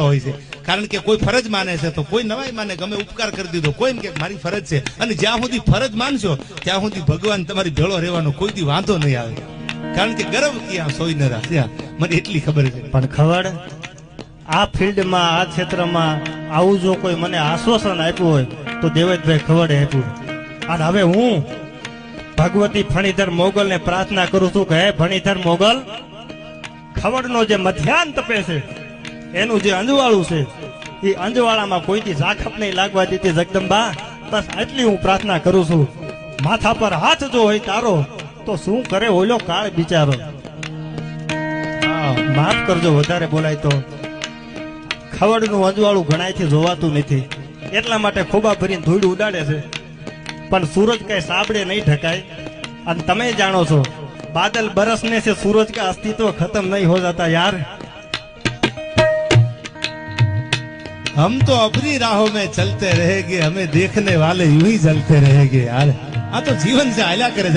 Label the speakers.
Speaker 1: હોય છે. કારણ કે કોઈ ફરજ માને છે તો કોઈ નવાઈ માને ગમે ઉપકાર કરી દીધો. કોઈ એમ કે મારી ફરજ છે. અને જ્યાં સુધી ફરજ માનશો, ત્યાં સુધી ભગવાન તમારી ભેળો રહેવાનો કોઈ દી વાંધો નહીં આવે. કારણ કે ગર્વ ક્યાં સોઈ ન રાખ્યા મને એટલી ખબર છે.
Speaker 2: પણ ખબર, આ ફિલ્ડમાં, આ ક્ષેત્રમાં આવું જો કોઈ મને આશ્વાસન આપ્યું હોય, તો દેવેશભાઈ ખવડે આપ્યું અને હવે હું ભગવતી ફણીધર મોગલને પ્રાર્થના કરું છું કે, હે ફણીધર મોગલ ખવડનો જે મધ્યાન તપે છે એનું જે અંજવાળું છે, એ અંજવાળામાં કોઈથી ઝાખપ નહીં લાગવા દીધી જગદંબા. બસ એટલી હું પ્રાર્થના કરું છું. માથા પર હાથ જો હોય તારો, તો શું કરે ઓલો કાળ બિચારો? માફ કરજો, વધારે બોલાય તો. ખવડનું અંજવાળું ગણાયથી જોવાતું નથી. એટલા માટે ખોબા ભરીને ધૂળ ઉડાડે છે. પણ સૂરજ કઈ સાબડે નહીં ઢકાય. અને તમે જાણો છો, બાદલ બરસને છે, સૂરજ કા અસ્તિત્વ ખતમ નહીં હો જતા યાર.
Speaker 1: हम तो अपनी राहों में चलते रहेंगे हमें देखने वाले यूं ही चलते रहेंगे यार हाँ तो जीवन से आयला करे